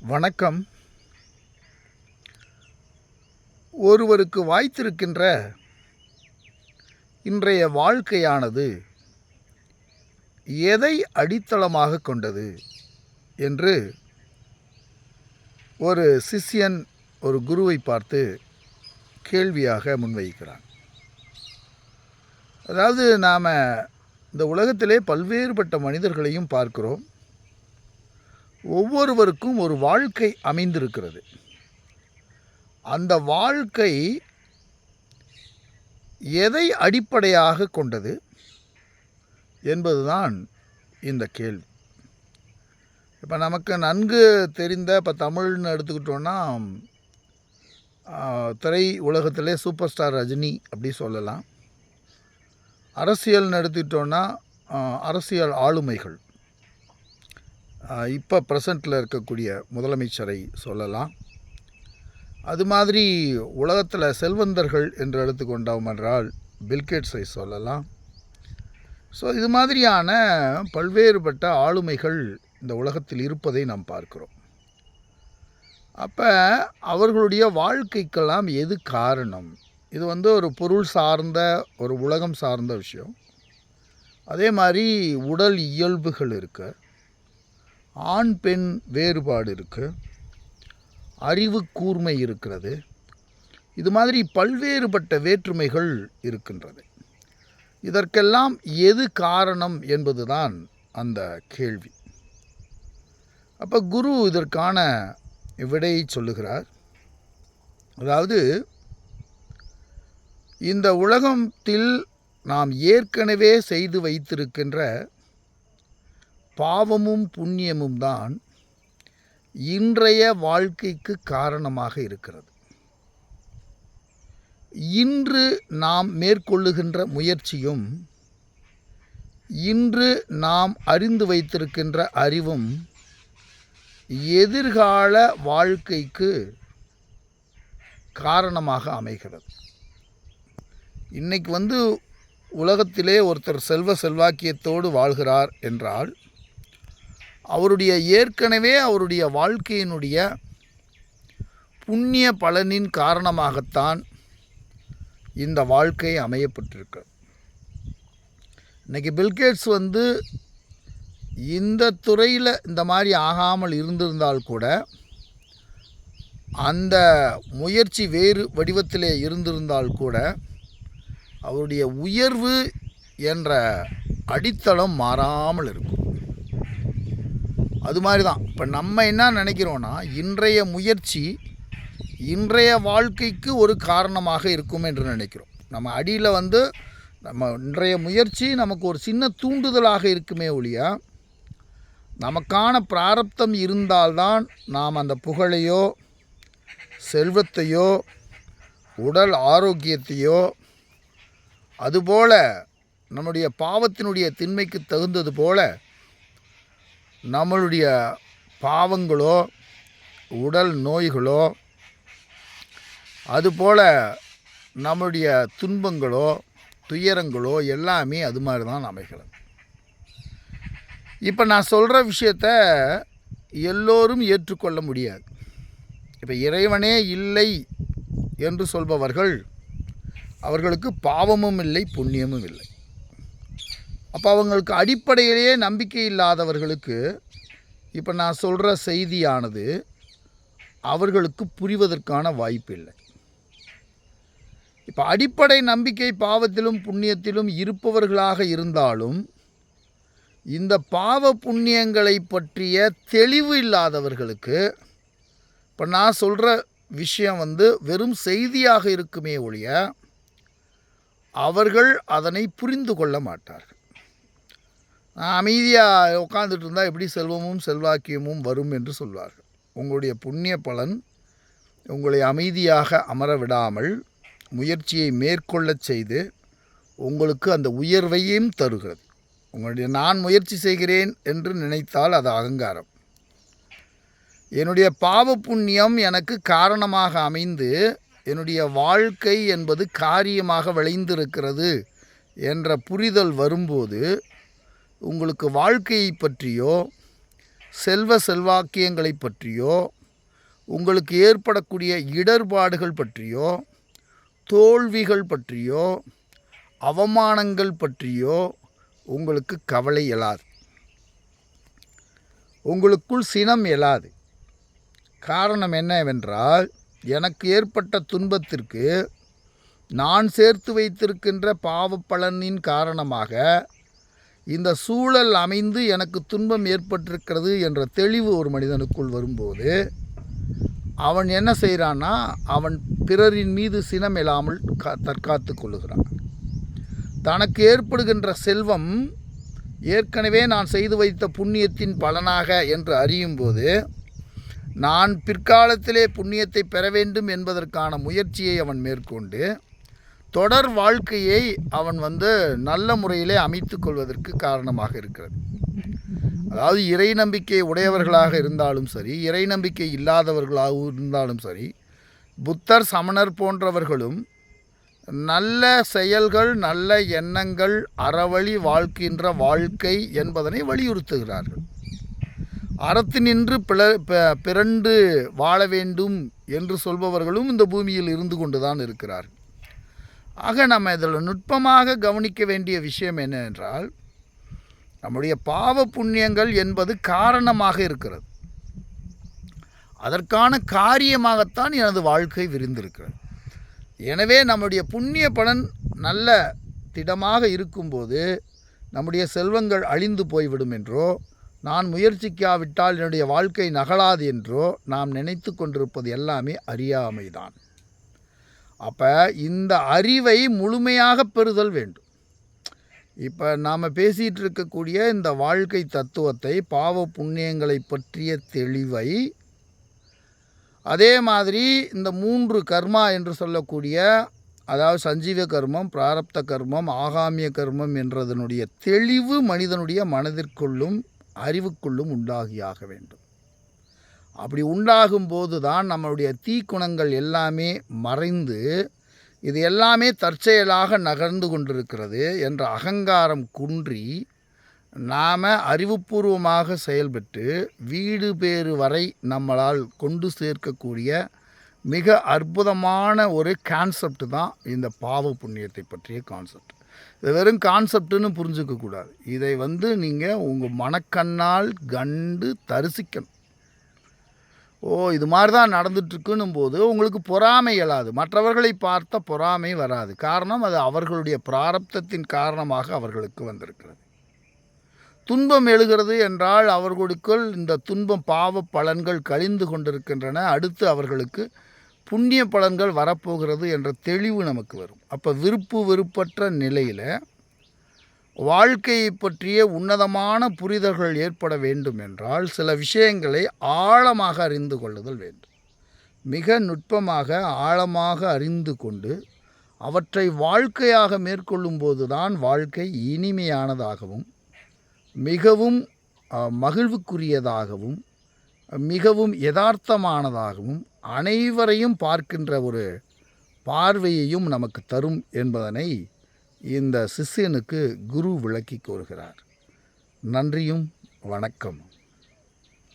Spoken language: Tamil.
வணக்கம். ஒருவருக்கு வாய்த்திருக்கின்ற இன்றைய வாழ்க்கையானது எதை அடித்தளமாக கொண்டது என்று ஒரு சிஷ்யன் ஒரு குருவை பார்த்து கேள்வியாக முன்வைக்கிறான். அதாவது நாம் இந்த உலகத்திலே பல்வேறுபட்ட மனிதர்களையும் பார்க்கிறோம். ஒவ்வொருவருக்கும் ஒரு வாழ்க்கை அமைந்திருக்கிறது. அந்த வாழ்க்கை எதை அடிப்படையாக கொண்டது என்பதுதான் இந்த கேள்வி. இப்போ நமக்கு நன்கு தெரிந்த இப்போ தமிழ்னு எடுத்துக்கிட்டோன்னா திரை உலகத்திலே சூப்பர் ஸ்டார் ரஜினி அப்படி சொல்லலாம். அரசியல்னு எடுத்துக்கிட்டோன்னா அரசியல் ஆளுமைகள். இப்போ ப்ரெசண்ட்டில் இருக்கக்கூடிய முதலமைச்சரை சொல்லலாம். அது மாதிரி உலகத்தில் செல்வந்தர்கள் என்று எடுத்துக்கொண்டோம் என்றால் பில்கேட்ஸை சொல்லலாம். ஸோ இது மாதிரியான பல்வேறுபட்ட ஆளுமைகள் இந்த உலகத்தில் இருப்பதை நாம் பார்க்கிறோம். அப்போ அவர்களுடைய வாழ்க்கைக்கெல்லாம் எது காரணம்? இது வந்து ஒரு பொருள் சார்ந்த ஒரு உலகம் சார்ந்த விஷயம். அதே மாதிரி உடல் இயல்புகள் இருக்குது ஆண் பெண் வேறுபாடு இருக்குது அறிவு கூர்மை இருக்கிறது. இது மாதிரி பல்வேறுபட்ட வேற்றுமைகள் இருக்கின்றது. இதற்கெல்லாம் எது காரணம் என்பதுதான் அந்த கேள்வி. அப்போ குரு இதற்கான விடையை சொல்லுகிறார். அதாவது இந்த உலகத்தில் நாம் ஏற்கனவே செய்து வைத்திருக்கின்ற பாவமும் புண்ணியமும் தான் இன்றைய வாழ்க்கைக்கு காரணமாக இருக்கிறது. இன்று நாம் மேற்கொள்ளுகின்ற முயற்சியும் இன்று நாம் அறிந்து வைத்திருக்கின்ற அறிவும் எதிர்கால வாழ்க்கைக்கு காரணமாக அமைகிறது. இன்றைக்கு வந்து உலகத்திலே ஒருத்தர் செல்வ செல்வாக்கியத்தோடு வாழ்கிறார் என்றால் அவருடைய ஏற்கனவே அவருடைய வாழ்க்கையினுடைய புண்ணிய பலனின் காரணமாகத்தான் இந்த வாழ்க்கை அமையப்பட்டிருக்கு. இன்றைக்கி பில்கேட்ஸ் வந்து இந்த துறையில் இந்த மாதிரி ஆகாமல் இருந்திருந்தால் கூட அந்த முயற்சி வேறு வடிவத்திலே இருந்திருந்தால் கூட அவருடைய உயர்வு என்ற அடித்தளம் மாறாமல் இருக்கும். அது மாதிரி தான் இப்போ நம்ம என்ன நினைக்கிறோன்னா இன்றைய முயற்சி இன்றைய வாழ்க்கைக்கு ஒரு காரணமாக இருக்கும் என்று நினைக்கிறோம். நம்ம அடியில் வந்து நம்ம இன்றைய முயற்சி நமக்கு ஒரு சின்ன தூண்டுதலாக இருக்குமே ஒழிய நமக்கான பிராரப்தம் இருந்தால்தான் நாம் அந்த புகழையோ செல்வத்தையோ உடல் ஆரோக்கியத்தையோ அதுபோல நம்முடைய பாவத்தினுடைய திண்மைக்கு தகுந்தது போல நம்மளுடைய பாவங்களோ உடல் நோய்களோ அதுபோல் நம்முடைய துன்பங்களோ துயரங்களோ எல்லாமே அது மாதிரி தான் அமைகிறது இப்போ நான் சொல்கிற விஷயத்த எல்லோரும் ஏற்றுக்கொள்ள முடியாது. இப்போ இறைவனே இல்லை என்று சொல்பவர்கள் அவர்களுக்கு பாவமும் இல்லை புண்ணியமும் இல்லை. அப்போ அவங்களுக்கு அடிப்படையிலேயே நம்பிக்கை இல்லாதவர்களுக்கு இப்போ நான் சொல்கிற செய்தியானது அவர்களுக்கு புரிவதற்கான வாய்ப்பு இல்லை. இப்போ அடிப்படை நம்பிக்கை பாவத்திலும் புண்ணியத்திலும் இருப்பவர்களாக இருந்தாலும் இந்த பாவ புண்ணியங்களை பற்றிய தெளிவு இல்லாதவர்களுக்கு இப்போ நான் சொல்கிற விஷயம் வந்து வெறும் செய்தியாக இருக்குமே ஒழிய அவர்கள் அதனை புரிந்து கொள்ள மாட்டார்கள். அமைதியாக உட்காந்துட்டு இருந்தால் எப்படி செல்வமும் செல்வாக்கியமும் வரும் என்று சொல்வார்கள். உங்களுடைய புண்ணிய பலன் உங்களை அமைதியாக அமர விடாமல் முயற்சியை மேற்கொள்ளச் செய்து உங்களுக்கு அந்த உயர்வையும் தருகிறது. உங்களுடைய நான் முயற்சி செய்கிறேன் என்று நினைத்தால் அது அகங்காரம். என்னுடைய பாவ புண்ணியம் எனக்கு காரணமாக அமைந்து என்னுடைய வாழ்க்கை என்பது காரியமாக விளைந்திருக்கிறது என்ற புரிதல் வரும்போது உங்களுக்கு வாழ்க்கையை பற்றியோ செல்வ செல்வாக்கியங்களை பற்றியோ உங்களுக்கு ஏற்படக்கூடிய இடர்பாடுகள் பற்றியோ தோல்விகள் பற்றியோ அவமானங்கள் பற்றியோ உங்களுக்கு கவலை எழாது. உங்களுக்குள் சினம் எழாது. காரணம் என்னவென்றால் எனக்கு ஏற்பட்ட துன்பத்திற்கு நான் சேர்த்து வைத்திருக்கின்ற பாவப்பலனின் காரணமாக இந்த சூழல் அமைந்து எனக்கு துன்பம் ஏற்பட்டிருக்கிறது என்ற தெளிவு ஒரு மனிதனுக்குள் வரும்போது அவன் என்ன செய்கிறான்னா அவன் பிறரின் மீது சினம் இல்லாமல் கா தற்காத்து கொள்ளுகிறான். தனக்கு ஏற்படுகின்ற செல்வம் ஏற்கனவே நான் செய்து வைத்த புண்ணியத்தின் பலனாக என்று அறியும் போது நான் பிற்காலத்திலே புண்ணியத்தை பெற வேண்டும் என்பதற்கான முயற்சியை அவன் மேற்கொண்டு தொடர் வாழ்க்கையை அவன் வந்து நல்ல முறையிலே அமைத்து கொள்வதற்கு காரணமாக இருக்கிறது. அதாவது இறை நம்பிக்கை உடையவர்களாக இருந்தாலும் சரி இறை நம்பிக்கை இல்லாதவர்களாக இருந்தாலும் சரி புத்தர் சமணர் போன்றவர்களும் நல்ல செயல்கள் நல்ல எண்ணங்கள் அறவழி வாழ்க்கின்ற வாழ்க்கை என்பதனை வலியுறுத்துகிறார்கள். அறத்தினின்று பிள பிறண்டு வாழ வேண்டும் என்று சொல்பவர்களும் இந்த பூமியில் இருந்து கொண்டுதான் இருக்கிறார்கள். ஆக நம்ம இதில் நுட்பமாக கவனிக்க வேண்டிய விஷயம் என்னவென்றால் நம்முடைய பாவ புண்ணியங்கள் என்பது காரணமாக இருக்கிறது. அதற்கான காரியமாகத்தான் எனது வாழ்க்கை விரிந்திருக்கிறது. எனவே நம்முடைய புண்ணிய பலன் நல்ல திடமாக இருக்கும்போது நம்முடைய செல்வங்கள் அழிந்து போய்விடும் என்றோ நான் முயற்சிக்காவிட்டால் என்னுடைய வாழ்க்கை நகலாது என்றோ நாம் நினைத்து கொண்டிருப்பது எல்லாமே அறியாமைதான். அப்போ இந்த அறிவை முழுமையாக பெறுதல் வேண்டும். இப்போ நாம் பேசிகிட்டு இருக்கக்கூடிய இந்த வாழ்க்கை தத்துவத்தை பாவ புண்ணியங்களை பற்றிய தெளிவை அதே மாதிரி இந்த மூன்று கர்மா என்று சொல்லக்கூடிய அதாவது சஞ்சீவ கர்மம் பிராரப்த கர்மம் ஆகாமிய கர்மம் என்றதனுடைய தெளிவு மனிதனுடைய மனதிற்குள்ளும் அறிவுக்குள்ளும் உண்டாகியாக வேண்டும். அப்படி உண்டாகும் போது தான் நம்மளுடைய தீக்குணங்கள் எல்லாமே மறைந்து இது எல்லாமே தற்செயலாக நகர்ந்து கொண்டிருக்கிறது என்ற அகங்காரம் குன்றி நாம் அறிவுபூர்வமாக செயல்பட்டு வீடு பேறு வரை நம்மளால் கொண்டு சேர்க்கக்கூடிய மிக அற்புதமான ஒரு கான்செப்ட் தான் இந்த பாவ புண்ணியத்தை பற்றிய கான்செப்ட் இது வெறும் கான்செப்டுன்னு புரிஞ்சுக்கக்கூடாது. இதை வந்து நீங்கள் உங்கள் மனக்கண்ணால் கண்டு தரிசிக்கணும். ஓ இது மாதிரி தான் நடந்துட்டுருக்குன்னும் போது உங்களுக்கு பொறாமை இயலாது. மற்றவர்களை பார்த்த பொறாமை வராது. காரணம் அது அவர்களுடைய பிராரப்தத்தின் காரணமாக அவர்களுக்கு வந்திருக்கிறது. துன்பம் எழுகிறது என்றால் அவர்களுக்குள் இந்த துன்பம் பாவ பலன்கள் கழிந்து கொண்டிருக்கின்றன. அடுத்து அவர்களுக்கு புண்ணிய பலன்கள் வரப்போகிறது என்ற தெளிவு நமக்கு வரும். அப்போ விருப்பு வெறுப்பற்ற நிலையில் வாழ்க்கையை பற்றிய உன்னதமான புரிதல்கள் ஏற்பட வேண்டும் என்றால் சில விஷயங்களை ஆழமாக அறிந்து கொள்ளுதல் வேண்டும். மிக நுட்பமாக ஆழமாக அறிந்து கொண்டு அவற்றை வாழ்க்கையாக மேற்கொள்ளும் போதுதான் வாழ்க்கை இனிமையானதாகவும் மிகவும் மகிழ்வுக்குரியதாகவும் மிகவும் யதார்த்தமானதாகவும் அனைவரையும் பார்க்கின்ற ஒரு பார்வையையும் நமக்கு தரும் என்பதனை இந்த சிஷ்யனுக்கு குரு விளக்கி கூறுகிறார். நன்றியும் வணக்கம்.